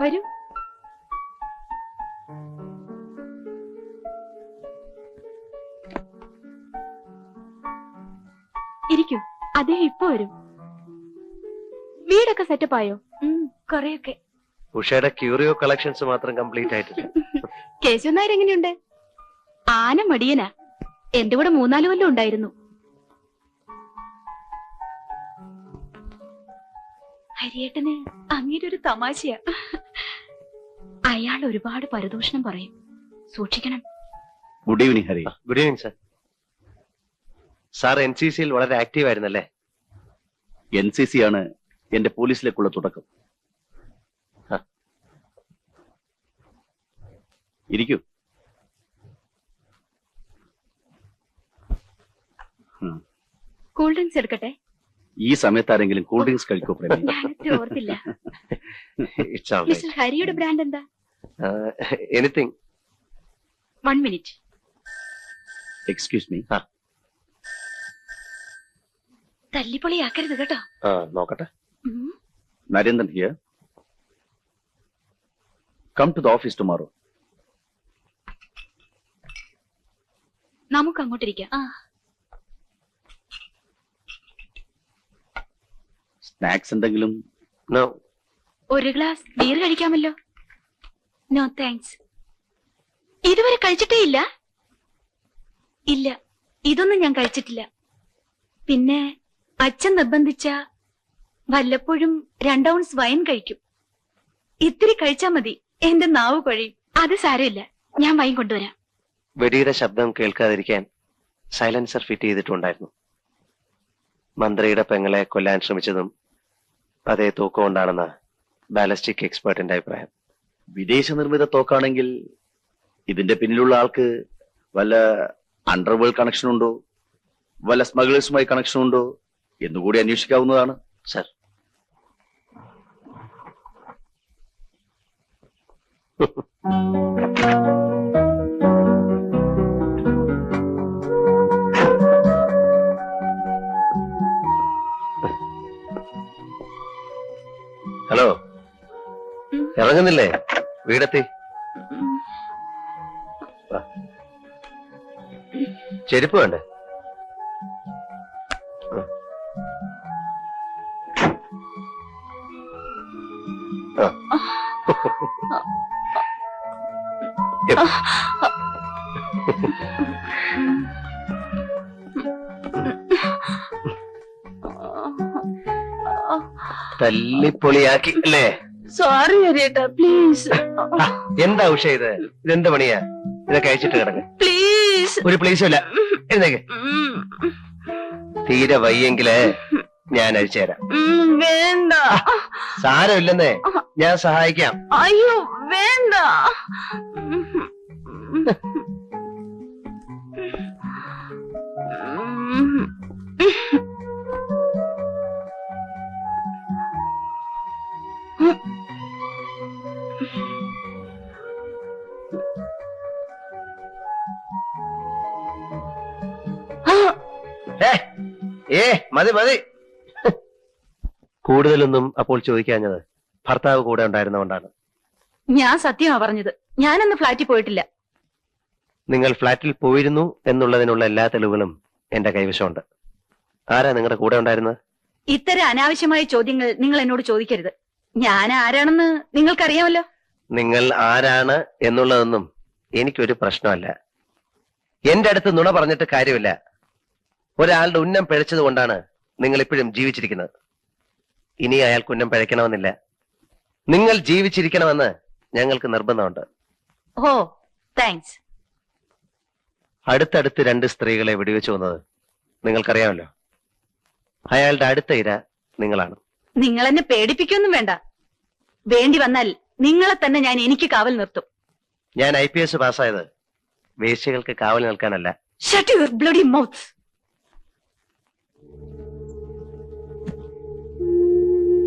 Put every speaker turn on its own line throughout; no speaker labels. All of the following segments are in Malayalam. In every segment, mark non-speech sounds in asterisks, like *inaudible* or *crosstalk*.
വരൂ. ഇരിക്കൂ. അദ്ദേഹം ഇപ്പൊ വരും. വീടൊക്കെ സെറ്റപ്പ് ആയോ? കൊറേയൊക്കെ.
ഉഷയുടെ ക്യൂറിയോ കളക്ഷൻസ് മാത്രം കംപ്ലീറ്റ് ആയിട്ടില്ല. *laughs*
കേശു നായർ എങ്ങനെയുണ്ട്? ആന മടിയനാ. എന്റെ കൂടെ മൂന്നാൽ കൊല്ലം ഉണ്ടായിരുന്നു. ഹരിയേട്ടന് അങ്ങനെ ഒരു തമാശയാ. അയാൾ ഒരുപാട് പരദൂഷണം പറയും. സൂക്ഷിക്കണം.
Good evening Hari
good evening sir sir N C സിയിൽ വളരെ ആക്റ്റീവ് ആയിരുന്നല്ലേ?
എൻ സി സി ആണ് എന്റെ പോലീസിലേക്കുള്ള തുടക്കം.
ഹ.
ഇരിക്കൂ.
കൂൾ ഡ്രിങ്ക്സ് എടുക്കട്ടെ?
ഈ സമയത്ത് ആരെങ്കിലും കൂൾ ഡ്രിങ്ക്സ് കഴിക്കോ
ഹരിയുടെ ബ്രാൻഡ് എന്താ?
Anything
one minute
excuse me
തല്ലിപ്പൊളിയാക്കരുത് കേട്ടോ.
നോക്കട്ടെ.
Narendran here come to the office tomorrow
നമുക്ക് അങ്ങോട്ടിരിക്കാം.
സ്നാക്സ് എന്തെങ്കിലും?
ഒരു ഗ്ലാസ് ബീർ കഴിക്കാമല്ലോ. നോ താങ്ക്സ് ഇതുവരെ കഴിച്ചിട്ടേ ഇല്ല ഇല്ല ഇതൊന്നും ഞാൻ കഴിച്ചിട്ടില്ല. പിന്നെ അച്ഛൻ നിർബന്ധിച്ച വല്ലപ്പോഴും രണ്ടൗൺസ് വൈൻ കഴിക്കും. ഇത്തിരി കഴിച്ചാ മതി എന്റെ നാവ് കൊഴയും. അത് സാരമില്ല ഞാൻ വൈൻ കൊണ്ടുവരാം.
വെടിയുടെ ശബ്ദം കേൾക്കാതിരിക്കാൻ സൈലൻസർ ഫിറ്റ് ചെയ്തിട്ടുണ്ടായിരുന്നു. മന്ത്രിയുടെ പെങ്ങളെ കൊല്ലാൻ ശ്രമിച്ചതും അതേ തൂക്കമുണ്ടാണെന്ന് ബാലസ്റ്റിക് എക്സ്പേർട്ടിന്റെ അഭിപ്രായം.
വിദേശ നിർമ്മിത തോക്കാണെങ്കിൽ ഇതിന്റെ പിന്നിലുള്ള ആൾക്ക് വല്ല അണ്ടർവേൾഡ് കണക്ഷൻ ഉണ്ടോ? വല്ല സ്മഗ്ലേഴ്സുമായി കണക്ഷൻ ഉണ്ടോ? എന്നുകൂടി അന്വേഷിക്കാവുന്നതാണ്.
സർ. ഹലോ. ഇറങ്ങുന്നില്ലേ? വീടെത്തി. ചെരുപ്പ് വേണ്ടേ. തല്ലിപ്പൊളിയാക്കി അല്ലേ?
സോറി ഹരിയേട്ടാ പ്ലീസ്
എന്താ ഉഷ ഇത്? ഇതെന്ത് പണിയാ? ഇതൊക്കെ അയച്ചിട്ട് കിടക്ക്.
പ്ലീസ്
ഒരു പ്ലീസും ഇല്ല. എഴുന്നേക്ക് തീരെ വയ്യെങ്കിൽ ഞാൻ അഴിച്ചു തരാം.
വേണ്ട.
സാരമില്ലെന്നേ ഞാൻ സഹായിക്കാം.
അയ്യോ വേണ്ട.
മതി മതി. കൂടുതലൊന്നും അപ്പോൾ ചോദിക്കാഞ്ഞത് ഭർത്താവ് കൂടെ ഉണ്ടായിരുന്നതുകൊണ്ടാണ്.
ഞാൻ സത്യമാ പറഞ്ഞത്. ഞാനൊന്ന് ഫ്ലാറ്റിൽ പോയിട്ടില്ല.
നിങ്ങൾ ഫ്ലാറ്റിൽ പോയിരുന്നു എന്നുള്ളതിനുള്ള എല്ലാ തെളിവുകളും എന്റെ കൈവശമുണ്ട്. ആരാ നിങ്ങളുടെ കൂടെ ഉണ്ടായിരുന്നത്?
ഇത്തരം അനാവശ്യമായ ചോദ്യങ്ങൾ നിങ്ങൾ എന്നോട് ചോദിക്കരുത്. ഞാൻ ആരാണെന്ന് നിങ്ങൾക്കറിയാമല്ലോ.
നിങ്ങൾ ആരാണ് എന്നുള്ളതൊന്നും എനിക്കൊരു പ്രശ്നമല്ല. എന്റെ അടുത്ത് നുണ പറഞ്ഞിട്ട് കാര്യമില്ല. ഒരാളുടെ ഉന്നം പിഴച്ചത് കൊണ്ടാണ് നിങ്ങൾ ഇപ്പോഴും ജീവിച്ചിരിക്കുന്നത്. ഇനി അയാൾ കുന്നം പഴയ്ക്കണമെന്നില്ല. നിങ്ങൾ ജീവിച്ചിരിക്കണമെന്ന് ഞങ്ങൾക്ക് നിർബന്ധമുണ്ട്.
ഓ താങ്ക്സ്
അടുത്തടുത്ത് രണ്ട് സ്ത്രീകളെ വെടിവെച്ചു വന്നത് നിങ്ങൾക്കറിയാമല്ലോ. അയാളുടെ അടുത്ത ഇര നിങ്ങളാണ്.
നിങ്ങൾ എന്നെ പേടിപ്പിക്കൊന്നും വേണ്ട. വേണ്ടി വന്നാൽ നിങ്ങളെ തന്നെ ഞാൻ എനിക്ക് കാവൽ നിർത്തും.
ഞാൻ ഐ പി എസ് പാസ്സായത് വേശ്യകൾക്ക് കാവൽ നിൽക്കാനല്ല.
ഷട്ട് യുവർ ബ്ലഡി മൗത്ത്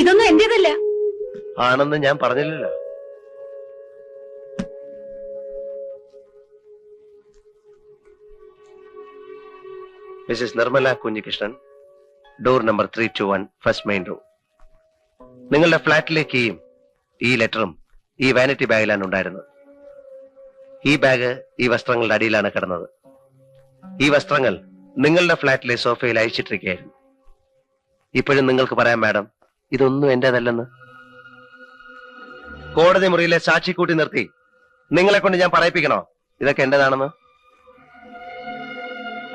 ഇതൊന്നും എന്റേതല്ല.
ആണെന്ന് ഞാൻ പറഞ്ഞില്ലല്ലോ. Mrs Nirmala Kunhikrishnan door number three two one first main room നിങ്ങളുടെ ഫ്ലാറ്റിലെ ഈ ലെറ്ററും ഈ വാനിറ്റി ബാഗിലാണ് ഉണ്ടായിരുന്നത്. ഈ ബാഗ് ഈ വസ്ത്രങ്ങളുടെ അടിയിലാണ് കിടന്നത്. ഈ വസ്ത്രങ്ങൾ നിങ്ങളുടെ ഫ്ലാറ്റിലെ സോഫയിൽ അയച്ചിട്ടിരിക്കുകയായിരുന്നു ഇപ്പോഴും നിങ്ങൾക്ക് പറയാം മാഡം ഇതൊന്നും എന്റേതല്ലെന്ന്. കോടതി മുറിയിലെ സാക്ഷി കൂട്ടി നിർത്തി. നിങ്ങളെ കൊണ്ട് ഞാൻ പറയിപ്പിക്കണോ? ഇതൊക്കെ എന്റേതാണെന്ന്?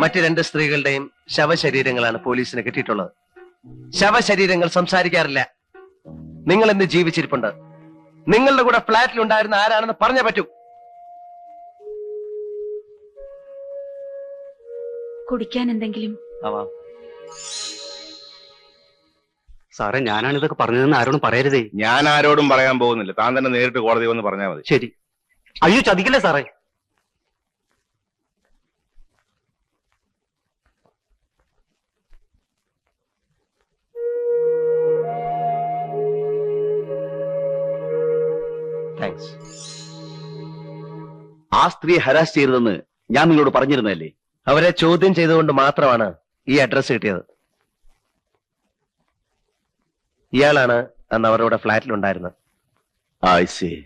മറ്റ് രണ്ട് സ്ത്രീകളുടെയും ശവശരീരങ്ങളാണ് പോലീസിന് കിട്ടിയിട്ടുള്ളത്. ശവശരീരങ്ങൾ സംസാരിക്കാറില്ല. നിങ്ങൾ ഇന്ന് ജീവിച്ചിരിപ്പുണ്ട്. നിങ്ങളുടെ കൂടെ ഫ്ലാറ്റിൽ ഉണ്ടായിരുന്ന ആരാണെന്ന് പറഞ്ഞേ പറ്റൂ.
കുടിക്കാൻ എന്തെങ്കിലും?
സാറേ ഞാനാണ് ഇതൊക്കെ പറഞ്ഞതെന്ന് ആരോടും പറയരുതേ.
ഞാൻ ആരോടും പറയാൻ പോകുന്നില്ല. താൻ തന്നെ നേരിട്ട് കോടതി വന്ന് പറഞ്ഞാൽ മതി.
ശരി. അയ്യോ ചതിക്കല്ലേ സാറേ?
താങ്ക്സ്
ആ സ്ത്രീയെ ഹരാസ് ചെയ്തതെന്ന് ഞാൻ നിങ്ങളോട് പറഞ്ഞിരുന്നല്ലേ
അവരെ ചോദ്യം ചെയ്തുകൊണ്ട് മാത്രമാണ് ഈ അഡ്രസ് കിട്ടിയത്. ഇയാളാണ് അന്ന് അവരുടെ ഫ്ലാറ്റിൽ ഉണ്ടായിരുന്നത്
ആയിസേ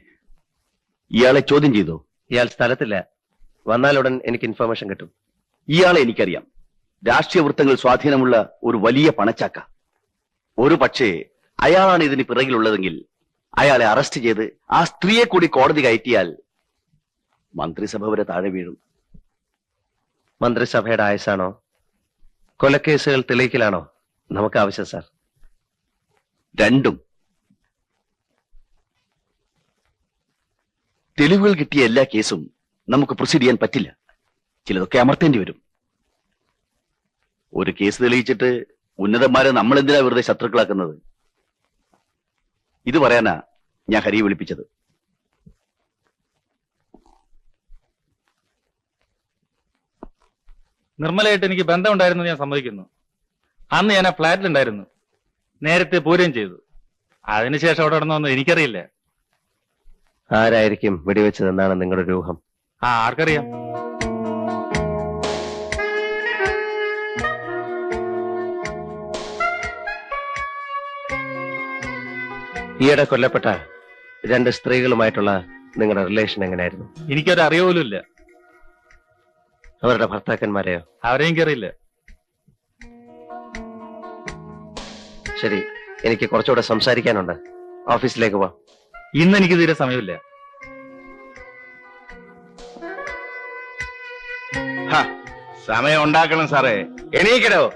ഇയാളെ ചോദ്യം ചെയ്തോ?
ഇയാൾ സ്ഥലത്തില്ല. വന്നാലുടൻ എനിക്ക് ഇൻഫർമേഷൻ കിട്ടും.
ഇയാളെ എനിക്കറിയാം. രാഷ്ട്രീയ വൃത്തങ്ങൾ സ്വാധീനമുള്ള ഒരു വലിയ പണച്ചാക്ക. ഒരു പക്ഷേ അയാളാണ് ഇതിന് പിറകിലുള്ളതെങ്കിൽ അയാളെ അറസ്റ്റ് ചെയ്ത് ആ സ്ത്രീയെ കൂടി കോടതി കയറ്റിയാൽ മന്ത്രിസഭ വരെ താഴെ വീഴും.
മന്ത്രിസഭയുടെ ആയുസാണോ? കൊലക്കേസുകൾ തെളിയിക്കലാണോ? നമുക്ക് ആവശ്യം സാർ
രണ്ടും. തെളിവുകൾ കിട്ടിയ എല്ലാ കേസും നമുക്ക് പ്രൊസീഡ് ചെയ്യാൻ പറ്റില്ല. ചിലതൊക്കെ അമർത്തേണ്ടി വരും. ഒരു കേസ് തെളിയിച്ചിട്ട് ഉന്നതന്മാരെ നമ്മൾ എന്തിനാ വെറുതെ ശത്രുക്കളാക്കുന്നത്? ഇത് പറയാനാ ഞാൻ ഹരിയെ വിളിപ്പിച്ചത്.
നിർമ്മലയായിട്ട് എനിക്ക് ബന്ധമുണ്ടായിരുന്നു ഞാൻ സമ്മതിക്കുന്നു. അന്ന് ഞാൻ ആ ഫ്ലാറ്റിലുണ്ടായിരുന്നു. നേരത്തെ പൂരം ചെയ്തു. അതിനുശേഷം അവിടെ നടന്നൊന്നും എനിക്കറിയില്ല.
ആരായിരിക്കും വെടിവെച്ചതെന്നാണ് നിങ്ങളുടെ രൂഹം
ആ ആർക്കറിയാം.
ഈയിടെ കൊല്ലപ്പെട്ട രണ്ട് സ്ത്രീകളുമായിട്ടുള്ള നിങ്ങളുടെ റിലേഷൻ എങ്ങനെയായിരുന്നു?
എനിക്കൊരു അറിയ പോലും ഇല്ല
അവരുടെ ഭർത്താക്കന്മാരെയോ?
അവരെയും എനിക്കറിയില്ല.
ശരി. എനിക്ക് കുറച്ചുകൂടെ സംസാരിക്കാനുണ്ട്. ഓഫീസിലേക്ക് വാ
ഇന്ന് എനിക്ക് തീരെ സമയമില്ല.
ഹ, സമയം ഉണ്ടാക്കണം സാറേ. എണീക്കടോ.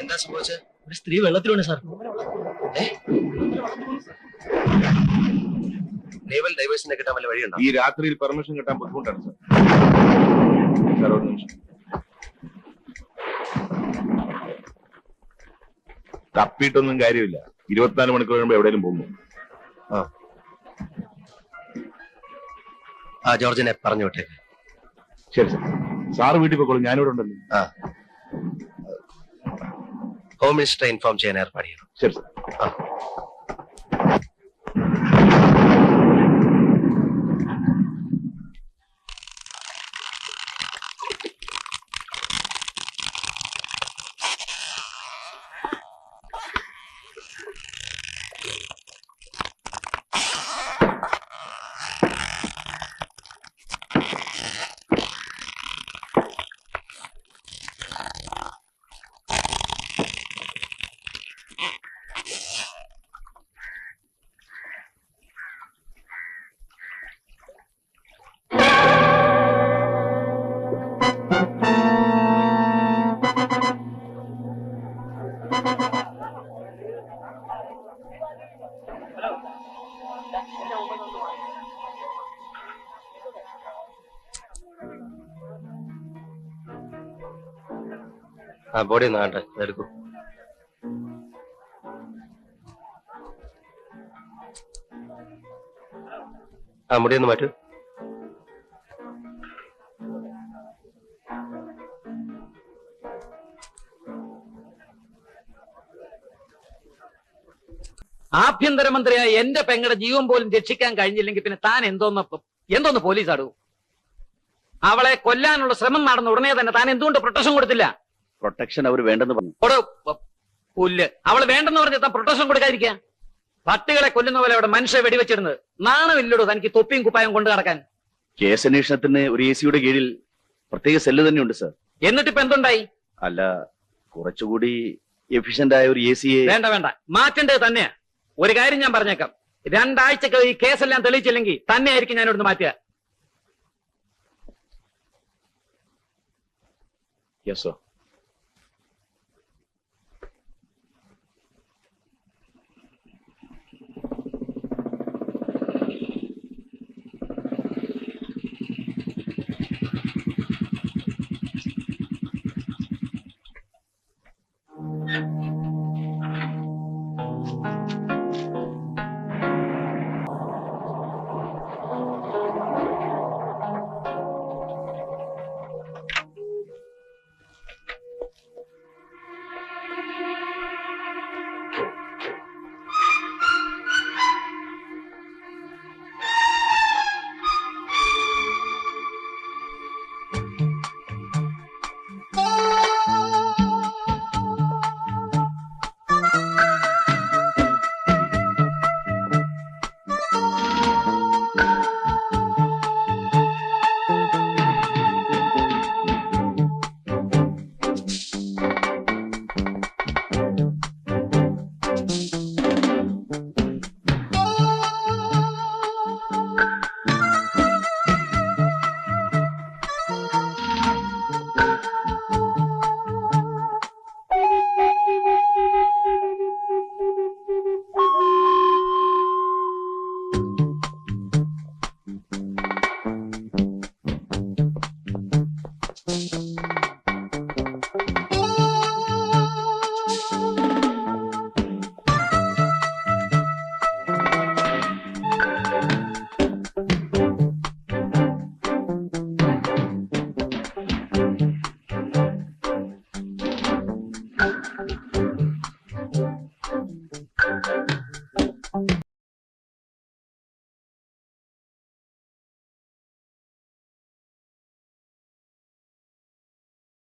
എന്താ സംഭവിച്ചത്
ഒരു സ്ത്രീ വെള്ളത്തിലുണ്ട് സാർ.
നേവൽ ഡൈവേഴ്സിനെ കിട്ടാൻ വല്ല വഴിയുണ്ടോ?
ഈ രാത്രിയിൽ പെർമിഷൻ കിട്ടാൻ ബുദ്ധിമുട്ടാണ് സാർ. സാർ ഒരു നിമിഷം. തപ്പിയിട്ടൊന്നും കാര്യമില്ല. ഇരുപത്തിനാല് മണിക്കൂർ കഴിയുമ്പോ എവിടെയെങ്കിലും പോകുന്നു
ആ. ജോർജിനെ പറഞ്ഞു വിട്ടേക്ക്.
ശരി സാർ സാറ് വീട്ടിൽ പോയിക്കോളൂ. ഞാനിവിടെ ഉണ്ടല്ലോ.
ആ. ഹോം മിനിസ്റ്ററെ ഇൻഫോം ചെയ്യാൻ ഏർപ്പാട് ചെയ്യണം
ശരി. സാർ
ആ. ആ ബോഡി ഒന്ന് വേണ്ട എടുക്കൂ. ആ മുടി ഒന്ന് മാറ്റൂ.
ആഭ്യന്തരമന്ത്രിയായ എന്റെ പെങ്ങളുടെ ജീവൻ പോലും രക്ഷിക്കാൻ കഴിഞ്ഞില്ലെങ്കിൽ പിന്നെ താൻ എന്തോന്ന് എന്തോന്ന് പോലീസ് അടവു അവളെ കൊല്ലാനുള്ള ശ്രമം നടന്ന ഉടനെ തന്നെ താൻ എന്തുകൊണ്ട് പ്രൊട്ടക്ഷൻ കൊടുത്തില്ല?
പ്രൊട്ടക്ഷൻ അവർ വേണ്ടെന്ന് പറഞ്ഞു.
പുല്ല്. അവൾ വേണ്ടെന്ന് പറഞ്ഞ താൻ പ്രൊട്ടക്ഷൻ കൊടുക്കാതിരിക്കുക പട്ടികളെ കൊല്ലുന്ന പോലെ അവിടെ മനുഷ്യ വെടിവെച്ചിരുന്നത് നാണമില്ലടോ തനിക്ക് തൊപ്പിയും കുപ്പായം കൊണ്ടു നടക്കാൻ.
കേസ് അന്വേഷണത്തിന് ഒരു എ സിയുടെ കീഴിൽ പ്രത്യേക സെല്ല് തന്നെയുണ്ട് സർ
എന്നിട്ട് ഇപ്പൊ എന്തുണ്ടായി?
അല്ല കുറച്ചുകൂടി എഫിഷ്യന്റ് ആയ ഒരു എ സിയെ
വേണ്ട വേണ്ട. മാറ്റേണ്ടത് തന്നെയാ. ഒരു കാര്യം ഞാൻ പറഞ്ഞേക്കാം. രണ്ടാഴ്ചക്ക് ഈ കേസെല്ലാം തെളിയിച്ചില്ലെങ്കിൽ തന്നെയായിരിക്കും ഞാൻ ഇവിടുന്ന് മാറ്റുക
യെസ്